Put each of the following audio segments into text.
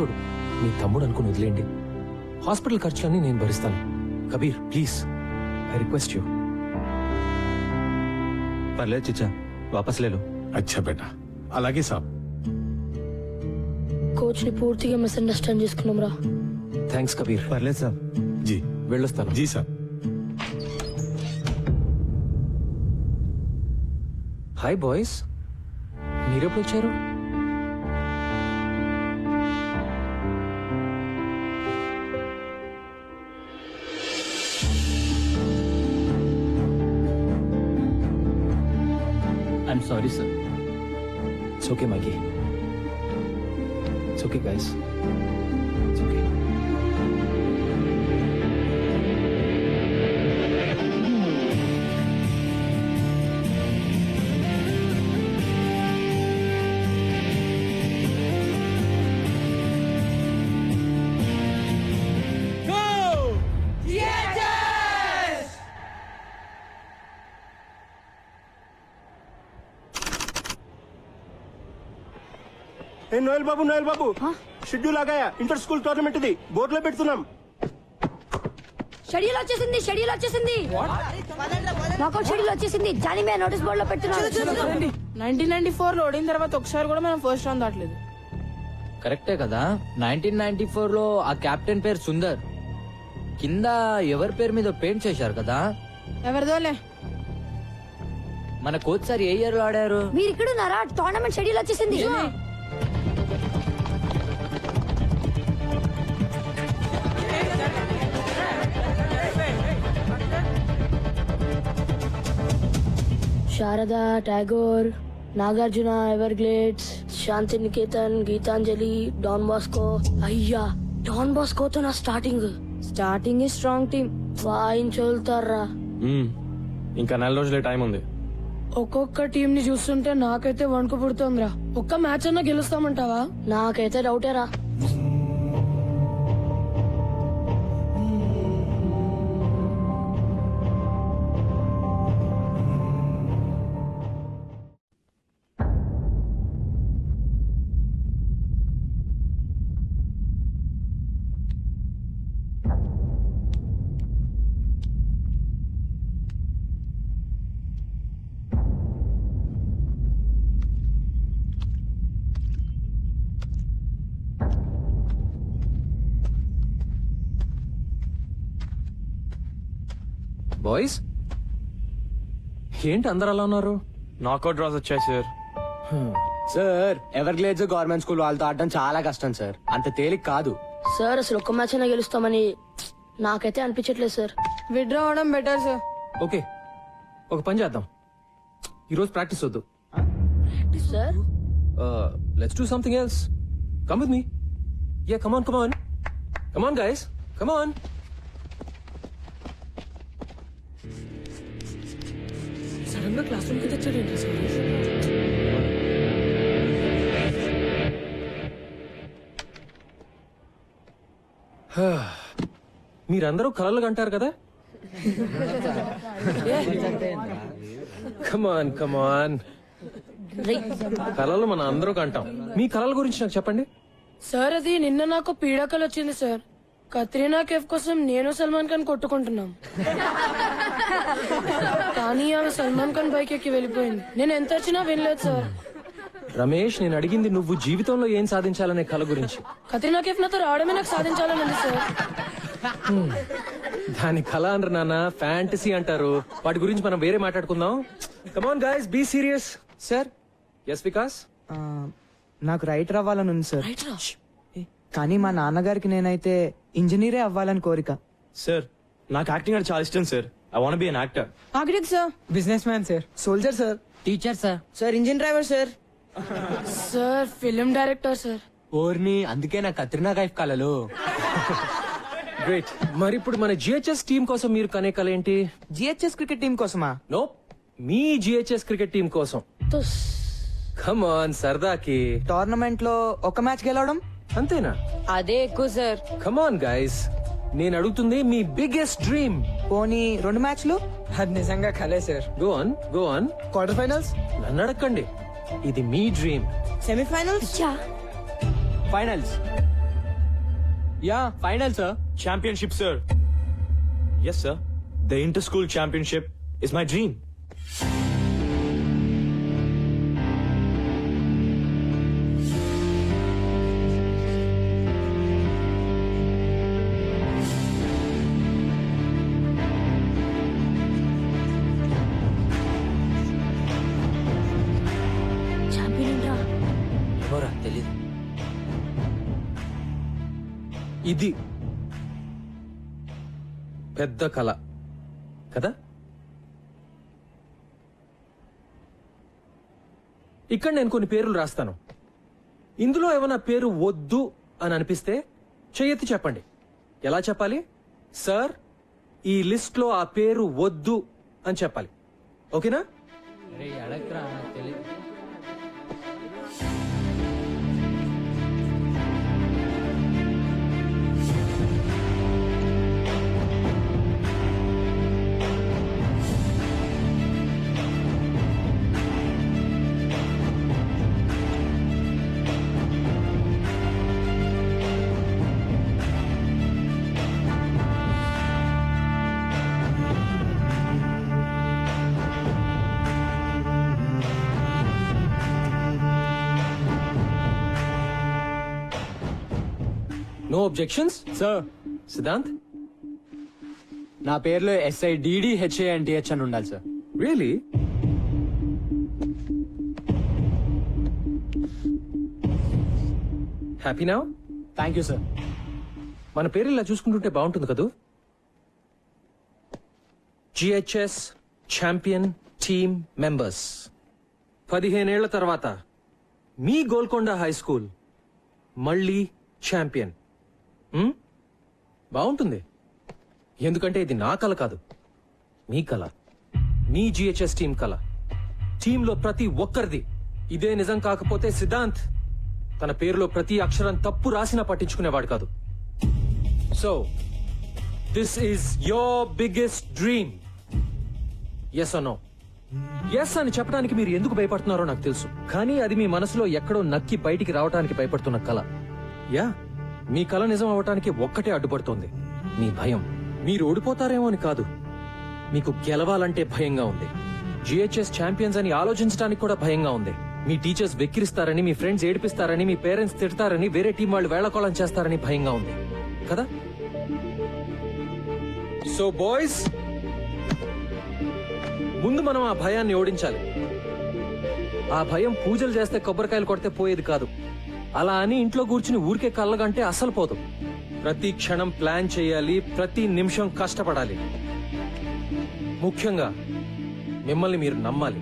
పిచ్చోడు మీ తమ్ముడు అనుకుని వదిలేండి హాస్పిటల్ ఖర్చులన్నీ నేను భరిస్తాను. Kabir please I request you. పర్లేదు చిచ్చా వాపస్ లేలు. అచ్చా బేటా. అలాగే సాబ్. కోచ్ని పూర్తిగా మిస్అండర్స్టాండ్ చేసుకున్నాం రా. థ్యాంక్స్ కబీర్. పర్లేదు సార్ జీ. వెళ్ళొస్తాను. జీ సాబ్. Hi boys. మీరెప్పుడు వచ్చారు? Sorry, sir. It's okay, Mikey. It's okay, guys. A Noel babu Noel babu. Schedule ఆగాయా? Inter school tournament ఇది. బోర్డులో పెడుతున్నాం. షెడ్యూల్ వచ్చేసింది షెడ్యూల్ వచ్చేసింది. నాకౌట్ షెడ్యూల్ వచ్చేసింది. జానీ మే నోటీస్ బోర్డు లో పెట్టున్నాను నైన్టీన్ నైన్టీ ఫోర్లో ఓడిన తర్వాత ఒకసారి కూడా మనం ఫస్ట్ రౌండ్ దాటలేదు. కరెక్టే కదా. నైన్టీన్ నైన్టీ ఫోర్లో ఆ కెప్టెన్ పేరు సుందర్. కింద ఎవరి పేరు మీద పెయింట్ చేశారు కదా? ఎవరిదోలే? మన కోచ్ సార్ ఏ ఇయర్లో ఆడారు? మీరు ఇక్కడ ఉన్నారా? టోర్నమెంట్ షెడ్యూల్ వచ్చేసింది. Sharada Tagore Nagarjuna ever glades Shanti Niketan Gitanjali Don Bosco. అయ్యా డాన్ బాస్కోతో నా స్టార్టింగ్. Starting strong team. వాయించోలుతారా ఇంకా నెల రోజులే టైం ఉంది. ఒక్కొక్క టీం ని చూస్తుంటే నాకైతే వణుకు పుడుతోందిరా. ఒక్క మ్యాచ్ అన్నా గెలుస్తామంటావా? నాకైతే డౌటేరా బాయ్స్? ఏంటి అందరు అలా ఉన్నారు? నాకౌట్ డ్రాస్ వచ్చాయి sir sir ever glades government school వాళ్ళతో ఆడడం చాలా కష్టం సార్. అంత తేలిక కాదు. సార్ అసలు ఒక్క మ్యాచ్ అయినా గెలుస్తామని నాకైతే అనిపించట్లేదు సార్. విత్డ్రా అవడం బెటర్ సార్ ఓకే. ఒక పని చేద్దాం. ఈరోజు ప్రాక్టీస్ వద్దు. Sir let's do something else come with me yeah come on come on come on guys come on సడన్గా క్లాస్ రూమ్కి తెచ్చాడేంటి సార్ మీరందరూ కలలు కంటారు కదా? కమాన్ కమాన్ కలలు మన అందరూ కంటాం. మీ కలల గురించి నాకు చెప్పండి. సార్ అది నిన్న నాకు పీడకలు వచ్చింది సార్. కత్రీనా కేఫ్ కోసం నేను సల్మాన్ ఖాన్ కొట్టుకుంటున్నాం. కానీ ఆమె సల్మాన్ ఖాన్ బైక్ ఎక్కి వెళ్ళిపోయింది. నేను ఎంత వచ్చినా వినలేదు సార్. రమేష్ నేను అడిగింది నువ్వు జీవితంలో ఏం సాధించాలనే కల గురించి. కత్రీనా కేఫ్ నాతో రావడమే నాకు సాధించాలని ఉంది సార్ దాని కళ అనరు నాన్న ఫ్యాంటసీ అంటారు. వాటి గురించి మనం వేరే మాట్లాడుకుందాం. Come on guys be serious sir? Yes Vikas నాకు రైటర్ అవ్వాలని ఉంది సార్. కానీ మా నాన్నగారికి నేనైతే ఇంజనీరే అవ్వాలని కోరిక. సార్ నాకు యాక్టింగ్ అంటే చాలా ఇష్టం sir. I want be an actor ఆగ్రిక్ sir. Businessman sir. Soldier sir. Teacher sir. Sir engine driver sir. Sir film director sir. ఓర్ని అందుకే నా కత్రినా కైఫ్ కలలు గ్రేట్ మరి ఇప్పుడు మన జిహెచ్ఎస్ టీం కోసం మీరు కనే కల ఏంటి? జిహెచ్ఎస్ క్రికెట్ టీం కోసమా? నో మీ జిహెచ్ఎస్ క్రికెట్ టీం కోసం. కమాన్ సరదాకి. టోర్నమెంట్లో ఒక మ్యాచ్ గెలవడం? అంతేనా? అదే ఎక్కువ సార్. కమాన్ గైస్ నేను అడుగుతుంది మీ బిగ్గెస్ట్ డ్రీమ్ పోనీ రెండు మ్యాచ్లు? అది నిజంగా కలే sir. Go on go on quarter finals నన్ను అడగండి ఇది మీ dream semifinals finals yeah final sir Championship, sir. Yes, sir. The inter school championship is my dream. ఇది పెద్ద కళ. కదా? ఇక్కడ నేను కొన్ని పేర్లు రాస్తాను. ఇందులో ఏమైనా పేరు వద్దు అని అనిపిస్తే చెయ్యెత్తి చెప్పండి. ఎలా చెప్పాలి? సార్ ఈ లిస్ట్లో ఆ పేరు వద్దు అని చెప్పాలి. ఓకేనా? నో అబ్జెక్షన్స్ సార్ సిద్ధాంత్ నా పేరులో ఎస్ఐ డిడి హెచ్ఏఎన్టీహెచ్ అని ఉండాలి సార్ రియలీ హ్యాపీ నా థ్యాంక్ యూ సార్ మన పేరు ఇలా చూసుకుంటుంటే బాగుంటుంది కదూ? జిహెచ్ఎస్ ఛాంపియన్ టీమ్ మెంబర్స్ పదిహేనేళ్ళ తర్వాత మీ గోల్కొండ హై స్కూల్ మళ్ళీ ఛాంపియన్? బాగుంటుంది. ఎందుకంటే ఇది నా కళ కాదు. మీ కళ మీ జిహెచ్ఎస్ టీం కళ టీంలో ప్రతి ఒక్కరిది. ఇదే నిజం కాకపోతే సిద్ధాంత్ తన పేరులో ప్రతి అక్షరం తప్పు రాసినా పట్టించుకునేవాడు కాదు. So this is your biggest dream yes అనో ఎస్ అని చెప్పడానికి మీరు ఎందుకు భయపడుతున్నారో నాకు తెలుసు. కానీ అది మీ మనసులో ఎక్కడో నక్కి బయటికి రావడానికి భయపడుతున్న కళ యా మీ కళ నిజం అవటానికి ఒక్కటే అడ్డుపడుతోంది. మీ భయం. మీరు ఓడిపోతారేమో అని కాదు. మీకు గెలవాలంటే భయంగా ఉంది. జిహెచ్ఎస్ ఛాంపియన్స్ అని ఆలోచించడానికి కూడా భయంగా ఉంది. మీ టీచర్స్ వెక్కిరిస్తారని మీ ఫ్రెండ్స్ ఏడిపిస్తారని మీ పేరెంట్స్ తిడతారని వేరే టీం వాళ్ళు వేళకోళం చేస్తారని భయంగా ఉంది. కదా? సో బాయ్స్ ముందు మనం ఆ భయాన్ని ఓడించాలి. ఆ భయం పూజలు చేస్తే కొబ్బరికాయలు కొడితే పోయేది కాదు. అలా అని ఇంట్లో కూర్చుని ఊరికే కళ్ళగంటే అస్సలు పోదు. ప్రతి క్షణం ప్లాన్ చేయాలి ప్రతి నిమిషం కష్టపడాలి. ముఖ్యంగా మిమ్మల్ని మీరు నమ్మాలి.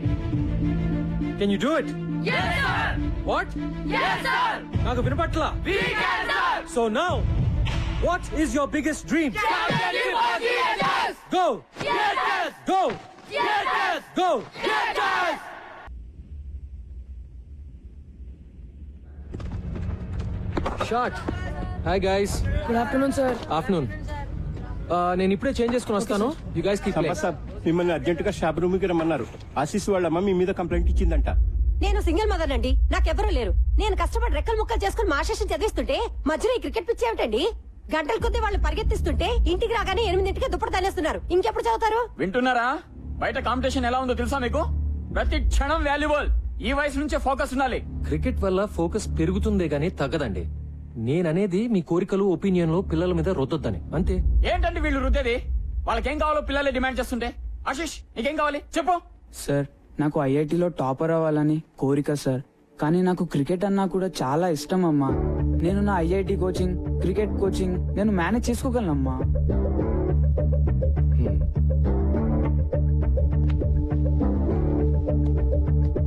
Can you do it what నాకు వినపట్ల? So now what is your biggest dream go go go short hi guys good afternoon sir afternoon నేను ఇప్పుడే చేంజ్ చేసుకుని వస్తాను. యు గైస్ కీప్ సార్ మిమ్మల్ని అర్జెంట్గా షాప్ రూమ్కి రమ్మన్నారు. ఆశీస్ వాళ్ళమ్మ మీ మీద కంప్లైంట్ ఇచ్చిందంట. నేను సింగిల్ మదర్ అండి నాకెవరూ లేరు. నేను కష్టపడి రెక్కలు ముక్కలు చేసుకుని మా చదివిస్తుంటే మధ్యలో ఈ క్రికెట్ పిచ్చి ఏమిటండి? గంటల కొద్దీ వాళ్ళు పరిగెత్తిస్తుంటే ఇంటికి రాగానే ఎనిమిదింటికి దుప్పటి తనేస్తున్నారు ఇంకెప్పుడు చదువుతారు? వింటున్నారా? బయట కాంపిటీషన్ ఎలా ఉందో తెలుసా మీకు? ప్రతి క్షణం వాల్యుబుల్ ఈ వయసు నుంచే ఫోకస్ ఉండాలి. క్రికెట్ వల్ల ఫోకస్ పెరుగుతుందే గానీ తగ్గదండి. నేననేది మీ కోరికలు ఒపీనియన్లు పిల్లల మీద రుద్దొద్దని. అంతే. ఏంటండి వీళ్ళు రుద్దేది? వాళ్ళకేం కావాలో పిల్లలే డిమాండ్ చేస్తుంటే. ఆశిష్ నీకేం కావాలి? చెప్పు. సార్ నాకు ఐఐటిలో టాపర్ అవ్వాలని కోరిక సార్. కానీ నాకు క్రికెట్ అన్నా కూడా చాలా ఇష్టం అమ్మా. నేను నా ఐఐటి కోచింగ్ క్రికెట్ కోచింగ్ నేను మేనేజ్ చేసుకోగలనమ్మా.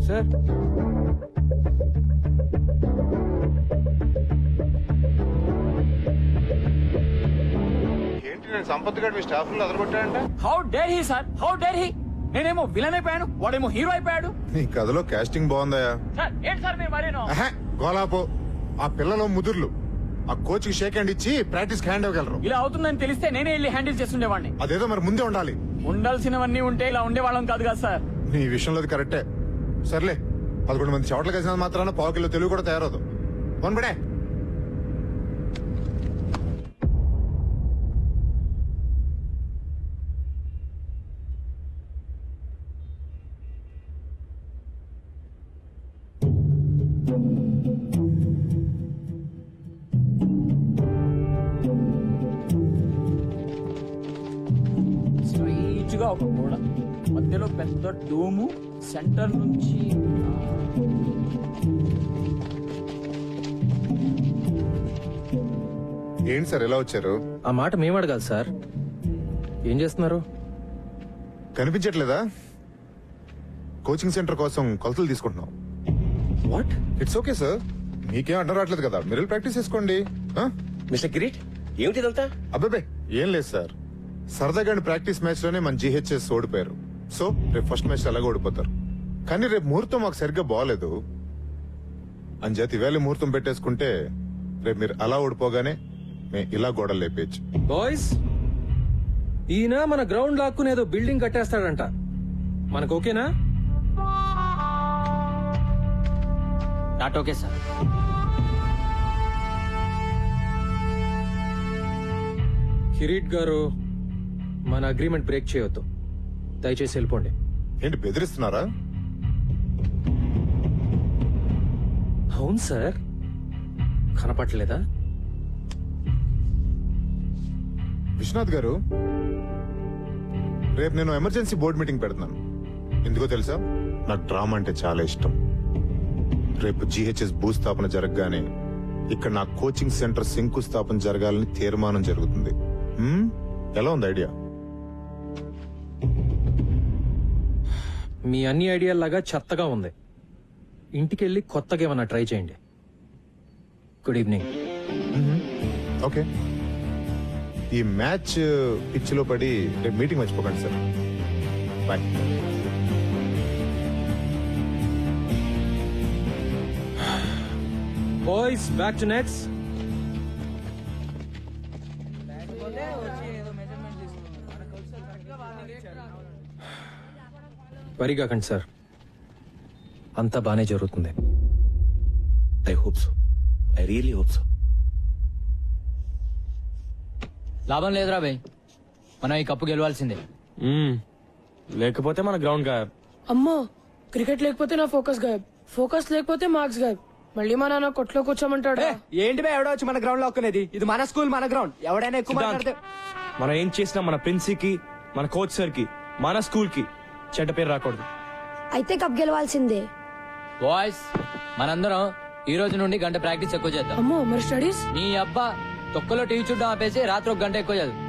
సార్ నేను సంపత్ గారు మీ స్టాఫ్లో అదరగొట్టాడంట? How dare he sir how dare he నేనేమో విలన్ అయిపోయాను వాడేమో హీరో అయిపోయాడు. నీ కథలో కాస్టింగ్ బాగుందయా సార్ ఏంటి సార్ మీరు మరేనో? అహే, గోలాపో ఆ పిల్లలు ముదుర్లు. ఆ కోచ్కి షేక్ హ్యాండ్ ఇచ్చి ప్రాక్టీస్ హ్యాండ్ ఇవ్వగలరు. ఇలా అవుతుందని తెలిస్తే నేనే వెళ్ళి హ్యాండిల్ చేస్తుండేవాడిని. అదేదో మరి ముందే ఉండాలి. ఉండాల్సినవన్నీ ఉంటే ఇలా ఉండేవాళ్ళం కాదు కదా సార్ నీ విషయంలో అది కరెక్టే సర్లే పదకొండు మంది చెవటలు కలిసిన మాత్రాన పావు కిలో తెలుగు కూడా తయారవుదు వన్ స్ట్రైట్గా ఒక గోడ. మధ్యలో పెద్ద డోము సెంటర్ నుంచి ఏంటి సార్ ఎలా వచ్చారు? ఆ మాట మేము అడగాలి సార్. ఏం చేస్తున్నారు? కనిపించట్లేదా? కోచింగ్ సెంటర్ కోసం కొలతలు తీసుకుంటున్నాం. వాట్ ఇట్స్ ఓకే సార్ మీకేం అడ్డం రావట్లేదు కదా. మీరు ప్రాక్టీస్ చేసుకోండి? మిస్టర్ కిరీట్ ఏమిటిదంతా అబ్బాబే ఏం లేదు సార్ సరదాగా ప్రాక్టీస్ మ్యాచ్లోనే మన జీహెచ్ఎస్ ఓడిపోయారు. సో రేపు ఫస్ట్ మ్యాచ్ అలాగే ఓడిపోతారు. కానీ రేపు ముహూర్తం మాకు సరిగ్గా బాగాలేదు అంచేత ఈవేళ ముహూర్తం పెట్టేసుకుంటే రేపు మీరు అలా ఓడిపోగానే మేము ఇలా గోడలు లేపేయచ్చు. బాయ్స్ ఈయన మన గ్రౌండ్ లాక్కుని ఏదో బిల్డింగ్ కట్టేస్తాడంట. మనకు ఓకేనా? నాట్ ఓకే సార్ కిరీట్ గారు మన అగ్రిమెంట్ బ్రేక్ చేయొద్దు. దయచేసి వెళ్ళిపోండి. ఏంటి బెదిరిస్తున్నారా? అవును సార్. కనపట్లేదా విశ్వనాథ్ గారు రేపు నేను ఎమర్జెన్సీ బోర్డు మీటింగ్ పెడుతున్నాను. ఎందుకో తెలుసా? నాకు డ్రామా అంటే చాలా ఇష్టం. రేపు జిహెచ్ఎస్ భూస్థాపన జరగగానే ఇక్కడ నా కోచింగ్ సెంటర్ శంకుస్థాపన జరగాలని తీర్మానం జరుగుతుంది? ఎలా ఉంది ఐడియా? మీ అన్ని ఐడియాల్లాగా చెత్తగా ఉంది. ఇంటికెళ్ళి కొత్తగా ఏమన్నా ట్రై చేయండి. Good evening. ఓకే. ఈ మ్యాచ్ పిచ్లో పడి రేపు మీటింగ్ మర్చిపోకండి sir. Bye. Boys back to nets worry కాకండి సార్. అంతా బానే జరుగుతుంది. I hope so. I really hope so. లాభం లేదురా బై. మనం ఈ కప్పు గెలవాల్సిందే. లేకపోతే మన గ్రౌండ్గా అమ్మో క్రికెట్ లేకపోతే నా ఫోకస్ గాయబ్. ఫోకస్ లేకపోతే మార్క్స్ గాయబ్. మళ్ళీ మా నాన్న కొట్లో కూర్చోమంటాడు? ఏంటి బే ఎవడో వచ్చి మన గ్రౌండ్లో ఒక్కనేది ఇది మన స్కూల్ మన గ్రౌండ్ ఎవడైనా ఎక్కువ. మాట్లాడితే మనం ఏం చేసినా మన ప్రిన్సీ కి మన కోచ్ సార్కి మన స్కూల్కి చెడ్డ పేరు రాకూడదు. అయితే కప్ గెలవాల్సిందే. బాయ్స్ మనందరం ఈ రోజు నుండి గంట ప్రాక్టీస్ ఎక్కువ చేద్దాం. అమ్మో మరి స్టడీస్ నీ అబ్బా తొక్కలో టీవీ చూడడం ఆపేసి రాత్రి ఒక గంట ఎక్కువ చదువు.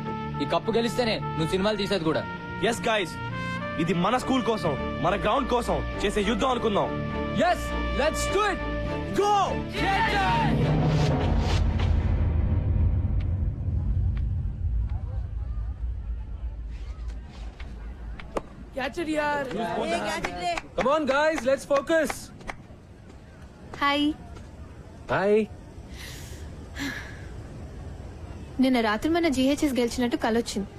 ఈ కప్పు గెలిస్తేనే నువ్వు సినిమాలు తీసేది కూడా. ఎస్ గాయస్ ఇది మన స్కూల్ కోసం మన గ్రౌండ్ కోసం చేసే యుద్ధం అనుకుందాం. Yes let's do it go catch it యార్ come on guys let's focus hi hi నిన్న రాత్రి మన జీహెచ్ఎస్ గెలిచినట్టు కలొచ్చింది.